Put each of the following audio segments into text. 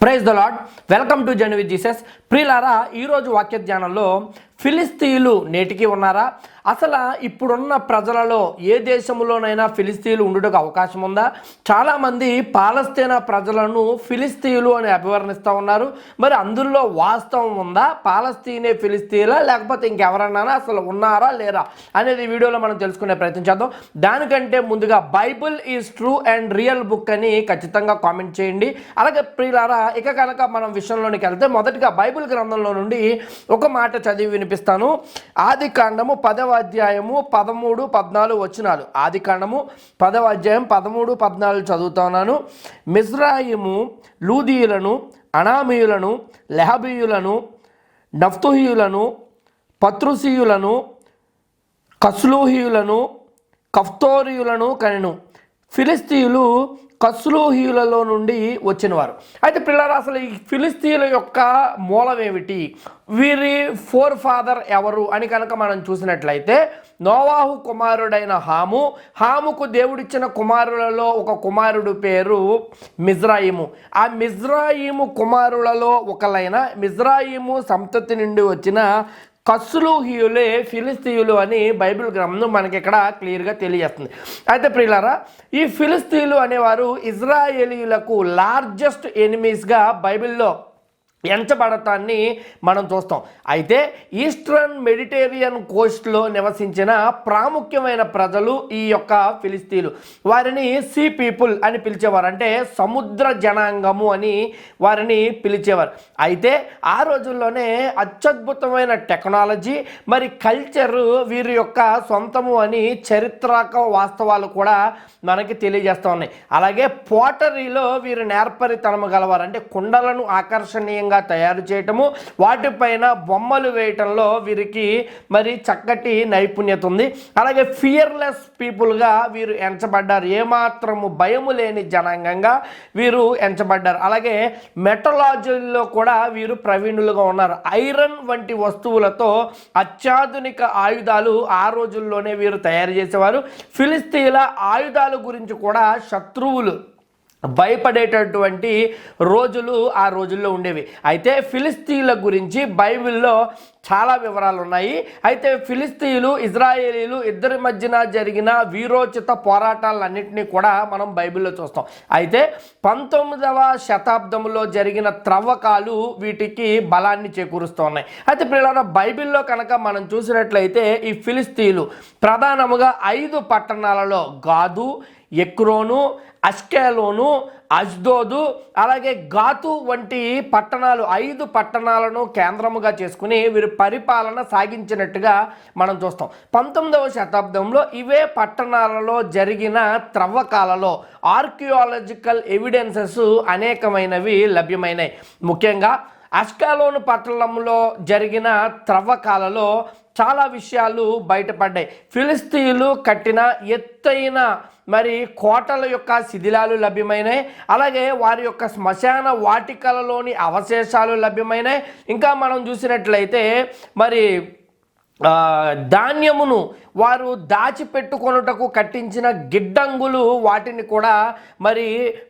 Praise the Lord welcome to join with Jesus ప్రియులారా ఈరోజు వాక్య ధ్యానంలో ఫిలిస్తీన్లు నేటికి ఉన్నారా? అసలు ఇప్పుడున్న ప్రజలలో ఏ దేశంలోనైనా ఫిలిస్తీన్లు ఉండటకు అవకాశం ఉందా? చాలామంది పాలస్తీనా ప్రజలను ఫిలిస్తీన్లు అని అభివర్ణిస్తూ ఉన్నారు. మరి అందులో వాస్తవం ఉందా? పాలస్తీనే ఫిలిస్తీన్లా లేకపోతే ఇంకెవరన్నా అసలు ఉన్నారా? లేరా? అనేది వీడియోలో మనం తెలుసుకునే ప్రయత్నం చేద్దాం. దానికంటే ముందుగా Bible is true and real book అని ఖచ్చితంగా కామెంట్ చేయండి. అలాగే ప్రియులారా ఇక కనుక మనం విషయంలోనికి వెళ్తే మొదటిగా బైబిల్ గ్రంథంలో నుండి ఒక మాట చదివి వినిపి వినిపిస్తాను ఆది కాండము పదవ అధ్యాయము పదమూడు పద్నాలుగు వచ్చినాలు ఆది కాండము పదవ అధ్యాయం పదమూడు పద్నాలుగు చదువుతున్నాను మిజ్రాయిము లూదీయులను అనామీయులను లెహబీయులను నఫ్తుహీయులను పత్రుసీయులను కస్లూహీయులను కఫ్తోరియులను కనెను. ఫిలిస్తీయులు కస్లూహీయులలో నుండి వచ్చినవారు. అయితే పిల్లలు అసలు ఈ ఫిలిస్తీన్ల యొక్క మూలం ఏమిటి? వీరి ఫోర్ ఫాదర్ ఎవరు అని కనుక మనం చూసినట్లయితే నోవాహు కుమారుడైన హాము హాముకు దేవుడిచ్చిన కుమారులలో ఒక కుమారుడు పేరు మిజ్రాయిము. ఆ మిజ్రాయిము కుమారులలో ఒకలైన మిజ్రాయిము సంతతి నుండి వచ్చిన కస్లుహీయులే ఫిలిస్తీయులు అని బైబిల్ గ్రంథం మనకి ఇక్కడ క్లియర్గా తెలియజేస్తుంది. అయితే ప్రియులారా ఈ ఫిలిస్తీయులు అనేవారు ఇజ్రాయేలీలకు లార్జెస్ట్ ఎనిమీస్గా బైబిల్లో ఎంచబడటాన్ని మనం చూస్తాం. అయితే ఈస్టర్న్ మెడిటేరియన్ కోస్ట్లో నివసించిన ప్రాముఖ్యమైన ప్రజలు ఈ యొక్క ఫిలిస్తీన్లు. వారిని సీ పీపుల్ అని పిలిచేవారు. అంటే సముద్ర జనాంగము అని వారిని పిలిచేవారు. అయితే ఆ రోజుల్లోనే అత్యద్భుతమైన టెక్నాలజీ మరి కల్చర్ వీరి యొక్క సొంతము అని చరిత్రక వాస్తవాలు కూడా మనకి తెలియజేస్తూ ఉన్నాయి. అలాగే పోటరీలో వీరు నేర్పరితనము గలవారు. అంటే కుండలను ఆకర్షణీయంగా తయారు చేయటము వాటిపైన బొమ్మలు వేయటంలో వీరికి మరి చక్కటి నైపుణ్యత ఉంది. అలాగే ఫియర్లెస్ పీపుల్గా వీరు ఎంచబడ్డారు. ఏమాత్రము భయము లేని జనాంగంగా వీరు ఎంచబడ్డారు. అలాగే మెటలాజీలో కూడా వీరు ప్రవీణులుగా ఉన్నారు. ఐరన్ వంటి వస్తువులతో అత్యాధునిక ఆయుధాలు ఆ రోజుల్లోనే వీరు తయారు చేసేవారు. ఫిలిస్తీన్ల ఆయుధాల గురించి కూడా శత్రువులు భయపడేటటువంటి రోజులు ఆ రోజుల్లో ఉండేవి. అయితే ఫిలిస్తీన్ల గురించి బైబిల్లో చాలా వివరాలు ఉన్నాయి అయితే ఫిలిస్తీన్లు ఇజ్రాయేలీలు ఇద్దరి మధ్యన జరిగిన వీరోచిత పోరాటాలన్నింటినీ కూడా మనం బైబిల్లో చూస్తాం. అయితే పంతొమ్మిదవ శతాబ్దంలో జరిగిన త్రవ్వకాలు వీటికి బలాన్ని చేకూరుస్తూ ఉన్నాయి. అయితే పిల్లల బైబిల్లో కనుక మనం చూసినట్లయితే ఈ ఫిలిస్తీన్లు ప్రధానముగా ఐదు పట్టణాలలో గాదు ఎక్రోను అష్కేలోను అజ్దోదు అలాగే గాతు వంటి పట్టణాలు ఐదు పట్టణాలను కేంద్రముగా చేసుకుని వీరు పరిపాలన సాగించినట్టుగా మనం చూస్తాం. పంతొమ్మిదవ శతాబ్దంలో ఇవే పట్టణాలలో జరిగిన త్రవ్వకాలలో ఆర్కియాలజికల్ ఎవిడెన్సెస్ అనేకమైనవి లభ్యమైనాయి. ముఖ్యంగా అష్కాలోను పట్టణంలో జరిగిన త్రవ్వకాలలో చాలా విషయాలు బయటపడ్డాయి. ఫిలిస్తీన్లు కట్టిన ఎత్తైన మరి కోటల యొక్క శిథిలాలు లభ్యమైనాయి అలాగే వారి యొక్క శ్మశాన వాటికలలోని అవశేషాలు లభ్యమైనాయి ఇంకా మనం చూసినట్లయితే మరి ధాన్యమును వారు దాచిపెట్టుకొనుటకు కట్టించిన గిడ్డంగులు వాటిని కూడా మరి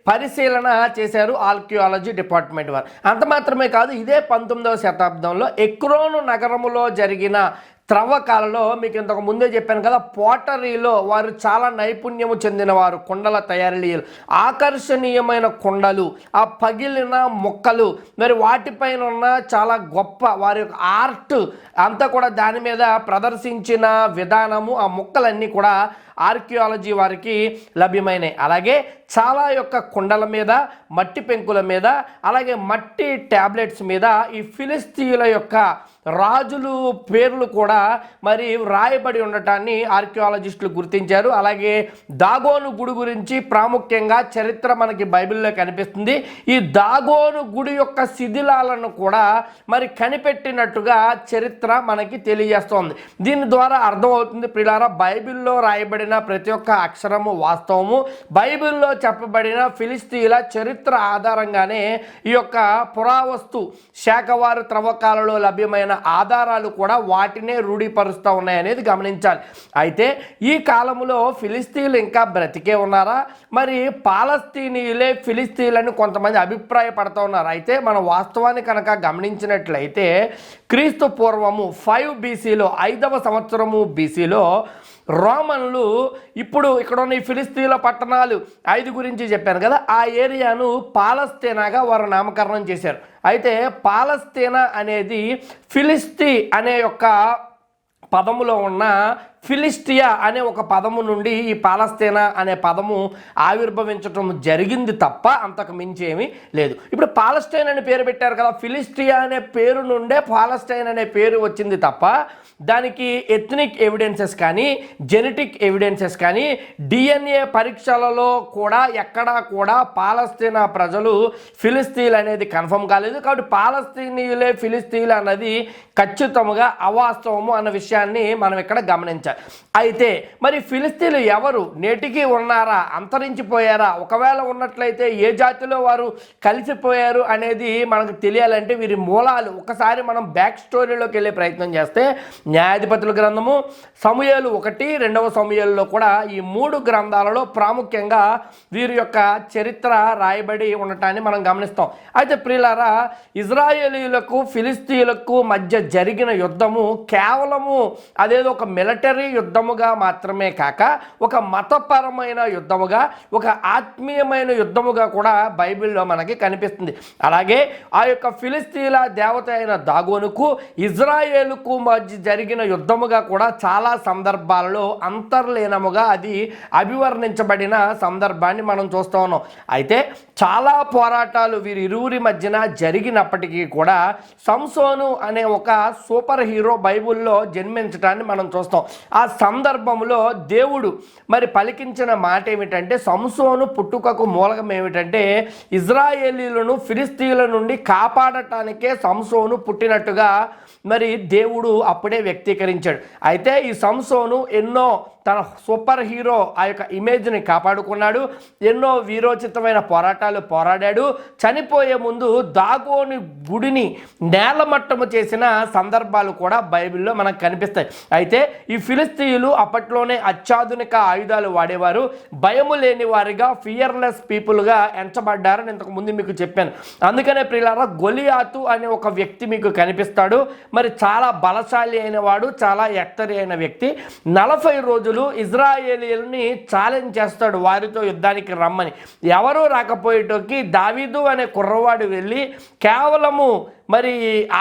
పరిశీలన చేశారు ఆర్కియాలజీ డిపార్ట్మెంట్ వారు. అంత మాత్రమే కాదు ఇదే పంతొమ్మిదవ శతాబ్దంలో ఎక్రోను నగరములో జరిగిన త్రవ్వకాలలో మీకు ఇంతకు ముందే చెప్పాను కదా పోటరీలో వారు చాలా నైపుణ్యము చెందినవారు కుండల తయారీలు. ఆకర్షణీయమైన కుండలు ఆ పగిలిన మొక్కలు మరి వాటిపైన ఉన్న చాలా గొప్ప వారి యొక్క ఆర్ట్ అంతా కూడా దాని మీద ప్రదర్శించిన విధానము ఆ మొక్కలన్నీ కూడా ఆర్కియాలజీ వారికి లభ్యమైనవి అలాగే చాలా యొక్క కుండల మీద మట్టి పెంకుల మీద అలాగే మట్టి ట్యాబ్లెట్స్ మీద ఈ ఫిలిస్తీన్ల యొక్క రాజులు పేర్లు కూడా మరి రాయబడి ఉండటాన్ని ఆర్కియాలజిస్టులు గుర్తించారు. అలాగే దాగోను గుడి గురించి ప్రాముఖ్యంగా చరిత్ర మనకి బైబిల్లో కనిపిస్తుంది. ఈ దాగోను గుడి యొక్క శిథిలాలను కూడా మరి కనిపెట్టినట్టుగా చరిత్ర మనకి తెలియజేస్తోంది. దీని ద్వారా అర్థమవుతుంది ప్రిలారా బైబిల్లో రాయబడిన ప్రతి ఒక్క అక్షరము వాస్తవము. బైబిల్లో చెప్పబడిన ఫిలిస్తీన్ల చరిత్ర ఆధారంగానే ఈ యొక్క పురావస్తు శాఖవారు త్రవ్వకాలలో లభ్యమైన ఆధారాలు కూడా వాటినే రూఢీపరుస్తూ ఉన్నాయనేది గమనించాలి. అయితే ఈ కాలంలో ఫిలిస్తీన్లు ఇంకా బ్రతికే ఉన్నారా? మరి పాలస్తీనీయులే ఫిలిస్తీన్లని కొంతమంది అభిప్రాయపడుతూ ఉన్నారు. అయితే మన వాస్తవాన్ని కనుక గమనించినట్లయితే క్రీస్తు పూర్వము ఫైవ్ బీసీలో ఐదవ సంవత్సరము బీసీలో రోమన్లు ఇప్పుడు ఇక్కడ ఉన్న ఈ ఫిలిస్తీన్ల పట్టణాలు ఐదు గురించి చెప్పాను కదా ఆ ఏరియాను పాలస్తీనాగా వారు నామకరణం చేశారు. అయితే పాలస్తీనా అనేది ఫిలిస్తీ అనే యొక్క పదములో ఉన్న ఫిలిస్టియా అనే ఒక పదము నుండి ఈ పాలస్తీనా అనే పదము ఆవిర్భవించటం జరిగింది తప్ప అంతకు మించి ఏమీ లేదు. ఇప్పుడు పాలస్టైన్ అని పేరు పెట్టారు కదా ఫిలిస్టియా అనే పేరు నుండే పాలస్టైన్ అనే పేరు వచ్చింది తప్ప దానికి ఎథ్నిక్ ఎవిడెన్సెస్ కానీ జెనెటిక్ ఎవిడెన్సెస్ కానీ డిఎన్ఏ పరీక్షలలో కూడా ఎక్కడా కూడా పాలస్తీనా ప్రజలు ఫిలిస్తీన్ అనేది కన్ఫర్మ్ కాలేదు. కాబట్టి పాలస్తీనీయులే ఫిలిస్తీన్ అన్నది ఖచ్చితముగా అవాస్తవము అన్న విషయాన్ని మనం ఇక్కడ గమనించాలి. అయితే మరి ఫిలిస్తీన్లు ఎవరు? నేటికి ఉన్నారా? అంతరించిపోయారా? ఒకవేళ ఉన్నట్లయితే ఏ జాతిలో వారు కలిసిపోయారు అనేది మనకు తెలియాలంటే వీరి మూలాలు. ఒకసారి మనం బ్యాక్ స్టోరీలోకి వెళ్ళే ప్రయత్నం చేస్తే న్యాయాధిపతుల గ్రంథము సమయాలు ఒకటి రెండవ సమయాల్లో కూడా ఈ మూడు గ్రంథాలలో ప్రాముఖ్యంగా వీరి యొక్క చరిత్ర రాయబడి ఉండటాన్ని మనం గమనిస్తాం. అయితే ప్రియులారా ఇజ్రాయేలీలకు ఫిలిస్తీన్లకు మధ్య జరిగిన యుద్ధము కేవలము అదేదో ఒక మిలిటరీ యుద్ధముగా మాత్రమే కాక ఒక మతపరమైన యుద్ధముగా ఒక ఆత్మీయమైన యుద్ధముగా కూడా బైబిల్లో మనకి కనిపిస్తుంది. అలాగే ఆ యొక్క ఫిలిస్తీన్ల దేవత అయిన దాగోనుకు ఇజ్రాయేలుకు మధ్య జరిగిన యుద్ధముగా కూడా చాలా సందర్భాలలో అంతర్లీనముగా అది అభివర్ణించబడిన సందర్భాన్ని మనం చూస్తూ ఉన్నాం. అయితే చాలా పోరాటాలు వీరి ఇరువురి మధ్యన జరిగినప్పటికీ కూడా సంసోను అనే ఒక సూపర్ హీరో బైబిల్లో జన్మించడాన్ని మనం చూస్తాం. ఆ సందర్భంలో దేవుడు మరి పలికించిన మాట ఏమిటంటే సంసోను పుట్టుకకు మూలకం ఏమిటంటే ఇజ్రాయేలీలను ఫిలిస్తీన్ల నుండి కాపాడటానికే సంసోను పుట్టినట్టుగా మరి దేవుడు అప్పుడే వ్యక్తీకరించాడు. అయితే ఈ సంసోను ఎన్నో తన సూపర్ హీరో ఆ యొక్క ఇమేజ్ని కాపాడుకున్నాడు. ఎన్నో వీరోచితమైన పోరాటాలు పోరాడాడు. చనిపోయే ముందు దాగోని గుడిని నేలమట్టము చేసిన సందర్భాలు కూడా బైబిల్లో మనకు కనిపిస్తాయి. అయితే ఈ ఫిలిస్తీయులు అప్పట్లోనే అత్యాధునిక ఆయుధాలు వాడేవారు. భయము లేని వారిగా ఫియర్లెస్ పీపుల్గా ఎంచబడ్డారని ఇంతకు ముందు మీకు చెప్పాను. అందుకనే ప్రియులారా గొలియాతు అనే ఒక వ్యక్తి మీకు కనిపిస్తాడు. మరి చాలా బలశాలి అయిన వాడు చాలా ఎత్తరి అయిన వ్యక్తి. నలభై రోజులు ఇజ్రాయేలీలని ఛాలెంజ్ చేస్తాడు వారితో యుద్ధానికి రమ్మని. ఎవరూ రాకపోయేటోకి దావీదు అనే కుర్రవాడు వెళ్ళి కేవలము మరి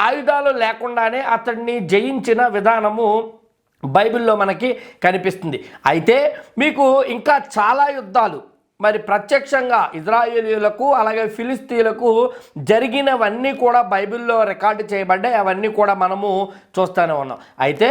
ఆయుధాలు లేకుండానే అతడిని జయించిన విధానము బైబిల్లో మనకి కనిపిస్తుంది. అయితే మీకు ఇంకా చాలా యుద్ధాలు మరి ప్రత్యక్షంగా ఇజ్రాయేలీలకు అలాగే ఫిలిస్తీన్లకు జరిగినవన్నీ కూడా బైబిల్లో రికార్డు చేయబడ్డాయి. అవన్నీ కూడా మనము చూస్తూనే ఉన్నాం. అయితే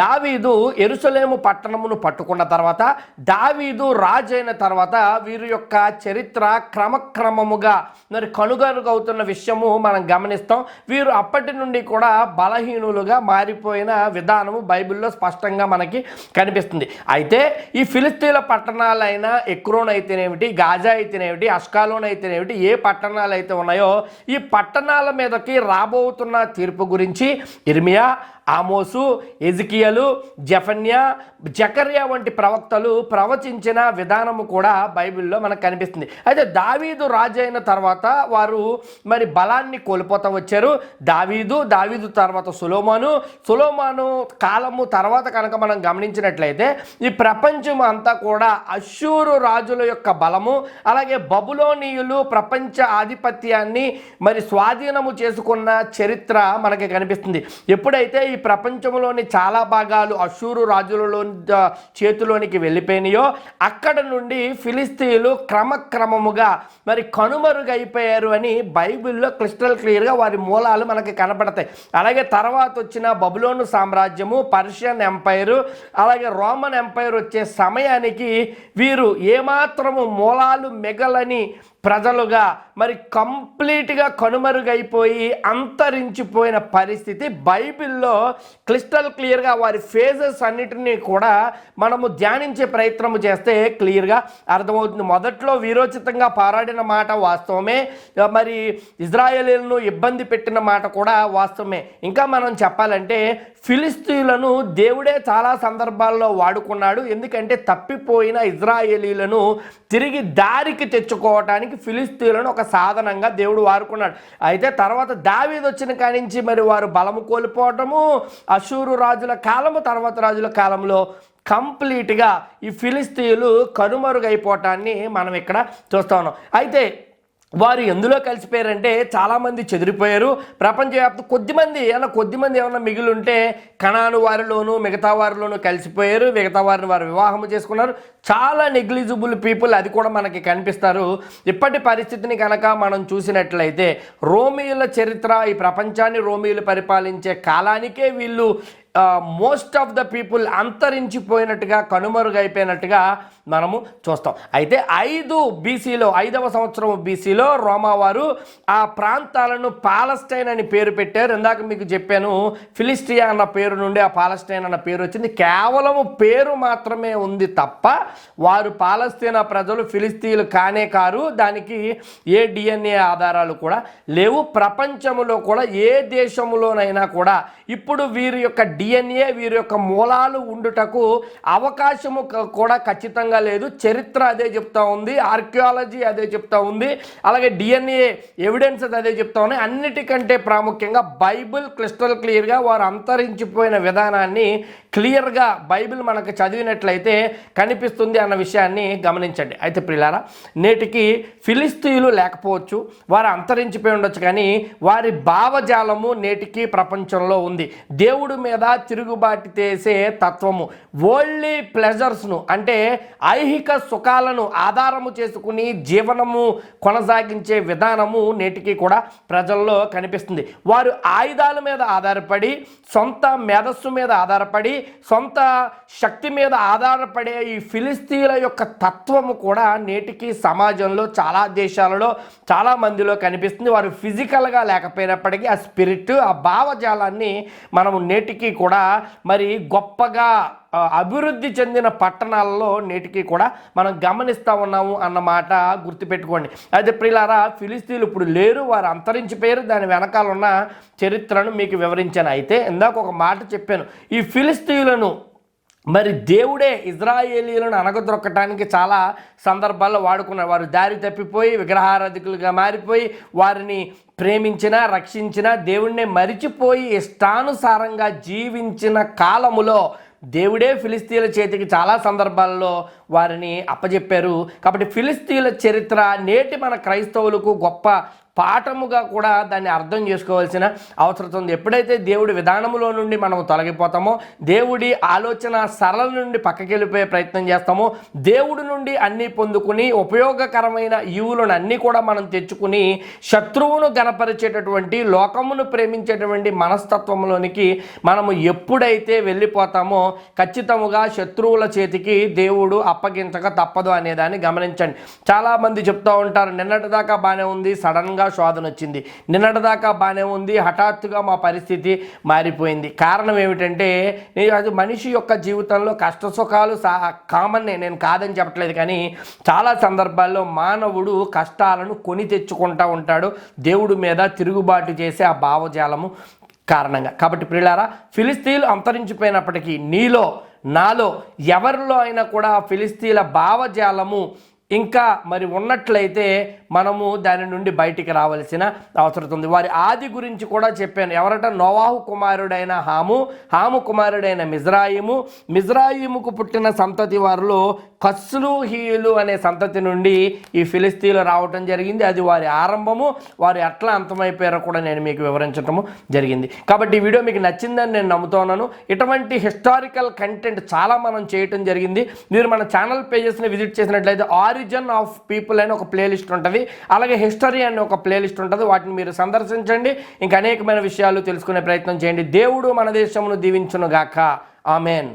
దావీదు ఎరుసలేము పట్టణమును పట్టుకున్న తర్వాత దావీదు రాజైన తర్వాత వీరి యొక్క చరిత్ర క్రమక్రమముగా మరి కనుగనుగవుతున్న విషయము మనం గమనిస్తాం. వీరు అప్పటి నుండి కూడా బలహీనులుగా మారిపోయిన విధానము బైబిల్లో స్పష్టంగా మనకి కనిపిస్తుంది. అయితే ఈ ఫిలిస్తీన్ల పట్టణాలైన ఎక్రోన్ అయితేనేమిటి గాజా అయితేనేమిటి అష్కాలోన్ అయితేనేమిటి ఏ పట్టణాలు అయితే ఉన్నాయో ఈ పట్టణాల మీదకి రాబోతున్న తీర్పు గురించి ఇర్మియా ఆమోసు ఎజికియలు జఫన్యా జకర్యా వంటి ప్రవక్తలు ప్రవచించిన విధానము కూడా బైబిల్లో మనకు కనిపిస్తుంది. అయితే దావీదు రాజు అయిన తర్వాత వారు మరి బలాన్ని కోల్పోతూ వచ్చారు. దావీదు దావీదు తర్వాత సులోమాను. సులోమాను కాలము తర్వాత కనుక మనం గమనించినట్లయితే ఈ ప్రపంచం అంతా కూడా అశూరు రాజుల యొక్క బలము అలాగే బబులోనీయులు ప్రపంచ ఆధిపత్యాన్ని మరి స్వాధీనము చేసుకున్న చరిత్ర మనకి కనిపిస్తుంది. ఎప్పుడైతే ఈ ప్రపంచంలోని చాలా భాగాలు అశూరు రాజులలో చేతిలోనికి వెళ్ళిపోయినాయో అక్కడ నుండి ఫిలిస్తీన్లు క్రమక్రమముగా మరి కనుమరుగైపోయారు అని బైబిల్లో క్రిస్టల్ క్లియర్గా వారి మూలాలు మనకి కనపడతాయి. అలాగే తర్వాత వచ్చిన బబులోను సామ్రాజ్యము పర్షియన్ ఎంపైరు అలాగే రోమన్ ఎంపైర్ వచ్చే సమయానికి వీరు ఏమాత్రము మూలాలు మిగలని ప్రజలుగా మరి కంప్లీట్గా కనుమరుగైపోయి అంతరించిపోయిన పరిస్థితి బైబిల్లో క్లిస్టల్ క్లియర్గా వారి ఫేజెస్ అన్నిటినీ కూడా మనము ధ్యానించే ప్రయత్నం చేస్తే క్లియర్గా అర్థమవుతుంది. మొదట్లో వీరోచితంగా పోరాడిన మాట వాస్తవమే. మరి ఇజ్రాయేలీలను ఇబ్బంది పెట్టిన మాట కూడా వాస్తవమే. ఇంకా మనం చెప్పాలంటే ఫిలిస్తీన్లను దేవుడే చాలా సందర్భాల్లో వాడుకున్నాడు. ఎందుకంటే తప్పిపోయిన ఇజ్రాయేలీలను తిరిగి దారికి తెచ్చుకోవటానికి ఫిలిస్తీన్లను ఒక సాధనంగా దేవుడు వాడుకున్నాడు. అయితే తర్వాత దావీదు వచ్చిన నుంచి మరి వారు బలము కోల్పోవటము అశూరు రాజుల కాలము తర్వాత రాజుల కాలంలో కంప్లీట్గా ఈ ఫిలిస్తీన్లు కనుమరుగైపోవటాన్ని మనం ఇక్కడ చూస్తా ఉన్నాం. అయితే వారు ఎందులో కలిసిపోయారంటే చాలామంది చెదిరిపోయారు. ప్రపంచవ్యాప్త కొద్దిమంది ఏమన్నా కొద్దిమంది ఏమన్నా మిగిలి ఉంటే కణాను వారిలోనూ మిగతా వారిలోనూ కలిసిపోయారు. మిగతా వారిని వారు వివాహం చేసుకున్నారు. చాలా నెగ్లిజిబుల్ పీపుల్ అది కూడా మనకి కనిపిస్తారు. ఇప్పటి పరిస్థితిని కనుక మనం చూసినట్లయితే రోమియుల చరిత్ర ఈ ప్రపంచాన్ని రోమియులు పరిపాలించే కాలానికే వీళ్ళు మోస్ట్ ఆఫ్ ద పీపుల్ అంతరించిపోయినట్టుగా కనుమరుగైపోయినట్టుగా మనము చూస్తాం. అయితే ఐదు బీసీలో ఐదవ సంవత్సరం బీసీలో రోమావారు ఆ ప్రాంతాలను పాలస్టైన్ అని పేరు పెట్టారు. ఇందాక మీకు చెప్పాను ఫిలిస్టియా అన్న పేరు నుండి ఆ పాలస్టైన్ అన్న పేరు వచ్చింది. కేవలము పేరు మాత్రమే ఉంది తప్ప వారు పాలస్తీనా ప్రజలు ఫిలిస్తీన్లు కానే కారు. దానికి ఏ డిఎన్ఏ ఆధారాలు కూడా లేవు. ప్రపంచంలో కూడా ఏ దేశంలోనైనా కూడా ఇప్పుడు వీరి యొక్క డిఎన్ఏ వీరి యొక్క మూలాలు ఉండుటకు అవకాశము కూడా ఖచ్చితంగా లేదు. చరిత్ర అదే చెప్తా ఉంది. ఆర్కియాలజీ అదే చెప్తా ఉంది. అలాగే డిఎన్ఏ ఎవిడెన్స్ అదే చెప్తా ఉన్నాయి అన్నిటికంటే ప్రాముఖ్యంగా బైబిల్ క్రిస్టల్ క్లియర్గా వారు అంతరించిపోయిన విధానాన్ని క్లియర్గా బైబిల్ మనకు చదివినట్లయితే కనిపిస్తుంది అన్న విషయాన్ని గమనించండి. అయితే ప్రిలారా నేటికి ఫిలిస్తీన్లు లేకపోవచ్చు వారు అంతరించిపోయి ఉండొచ్చు కానీ వారి భావజాలము నేటికి ప్రపంచంలో ఉంది. దేవుడి మీద తిరుగుబాటు చేసే తత్వము ఓన్లీ ప్లెజర్స్ను అంటే ఐహిక సుఖాలను ఆధారము చేసుకుని జీవనము కొనసాగించే విధానము నేటికి కూడా ప్రజల్లో కనిపిస్తుంది. వారు ఆయుధాల మీద ఆధారపడి సొంత మేధస్సు మీద ఆధారపడి సొంత శక్తి మీద ఆధారపడే ఈ ఫిలిస్తీన్ల యొక్క తత్వము కూడా నేటికి సమాజంలో చాలా దేశాలలో చాలా మందిలో కనిపిస్తుంది. వారు ఫిజికల్గా లేకపోయినప్పటికీ ఆ స్పిరిట్ ఆ భావజాలాన్ని మనము నేటికి కూడా మరి గొప్పగా అభివృద్ధి చెందిన పట్టణాలలో నేటికి కూడా మనం గమనిస్తూ ఉన్నాము అన్నమాట గుర్తుపెట్టుకోండి. అయితే ప్రిలారా ఫిలిస్తీన్లు ఇప్పుడు లేరు వారు అంతరించిపోయారు దాని వెనకాల ఉన్న చరిత్రను మీకు వివరించాను. అయితే ఇందాక ఒక మాట చెప్పాను ఈ ఫిలిస్తీన్లను మరి దేవుడే ఇజ్రాయేలీలను అనగదొక్కటానికి చాలా సందర్భాల్లో వాడుకున్నారు. వారు దారి తప్పిపోయి విగ్రహారాధికులుగా మారిపోయి వారిని ప్రేమించిన రక్షించిన దేవుణ్ణి మరిచిపోయి ఇష్టానుసారంగా జీవించిన కాలములో దేవుడే ఫిలిస్తీన్ల చేతికి చాలా సందర్భాల్లో వారిని అప్పజెప్పారు. కాబట్టి ఫిలిస్తీన్ల చరిత్ర నేటి మన క్రైస్తవులకు గొప్ప పాఠముగా కూడా దాన్ని అర్థం చేసుకోవాల్సిన అవసరం ఉంది. ఎప్పుడైతే దేవుడి విధానములో నుండి మనం తొలగిపోతామో దేవుడి ఆలోచన సరళ నుండి పక్కకి వెళ్ళిపోయే ప్రయత్నం చేస్తామో దేవుడి నుండి అన్నీ పొందుకుని ఉపయోగకరమైన ఈవులను అన్నీ కూడా మనం తెచ్చుకుని శత్రువును గనపరిచేటటువంటి లోకమును ప్రేమించేటువంటి మనస్తత్వంలోనికి మనము ఎప్పుడైతే వెళ్ళిపోతామో ఖచ్చితముగా శత్రువుల చేతికి దేవుడు అప్పగించక తప్పదు అనేదాన్ని గమనించండి. చాలామంది చెప్తూ ఉంటారు నిన్నటి దాకా బాగానే ఉంది సడన్గా శోధన వచ్చింది. నిన్నటి దాకా బాగానే ఉంది. హఠాత్తుగా మా పరిస్థితి మారిపోయింది. కారణం ఏమిటంటే నేను అది మనిషి యొక్క జీవితంలో కష్ట సుఖాలు సా కామన్ నేను కాదని చెప్పట్లేదు కానీ చాలా సందర్భాల్లో మానవుడు కష్టాలను కొని తెచ్చుకుంటూ ఉంటాడు. దేవుడి మీద తిరుగుబాటు చేసే ఆ భావజాలము కారణంగా. కాబట్టి ప్రియులారా ఫిలిస్తీన్లు అంతరించిపోయినప్పటికీ నీలో నాలో ఎవరిలో అయినా కూడా ఫిలిస్తీన్ల భావజాలము ఇంకా మరి ఉన్నట్లయితే మనము దాని నుండి బయటికి రావాల్సిన అవసరం ఉంది. వారి ఆది గురించి కూడా చెప్పాను. ఎవరట? నోవాహు కుమారుడైన హాము హాము కుమారుడైన మిజ్రాయిము. మిజ్రాయిముకు పుట్టిన సంతతి వారిలో కస్లూహీయులు అనే సంతతి నుండి ఈ ఫిలిస్తీన్లు రావటం జరిగింది. అది వారి ఆరంభము. వారు ఎట్లా అంతమైపోయారో కూడా నేను మీకు వివరించటము జరిగింది. కాబట్టి ఈ వీడియో మీకు నచ్చిందని నేను నమ్ముతున్నాను. ఇటువంటి హిస్టారికల్ కంటెంట్ చాలా మనం చేయటం జరిగింది. మీరు మన ఛానల్ పేజెస్ని విజిట్ చేసినట్లయితే ఆరిజిన్ ఆఫ్ పీపుల్ అని ఒక ప్లేలిస్ట్ ఉంటుంది. అలాగే హిస్టరీ అని ఒక ప్లేలిస్ట్ ఉంటుంది. వాటిని మీరు సందర్శించండి. ఇంకా అనేకమైన విషయాలు తెలుసుకునే ప్రయత్నం చేయండి. దేవుడు మన దేశమును దీవించునుగాక. ఆమెన్.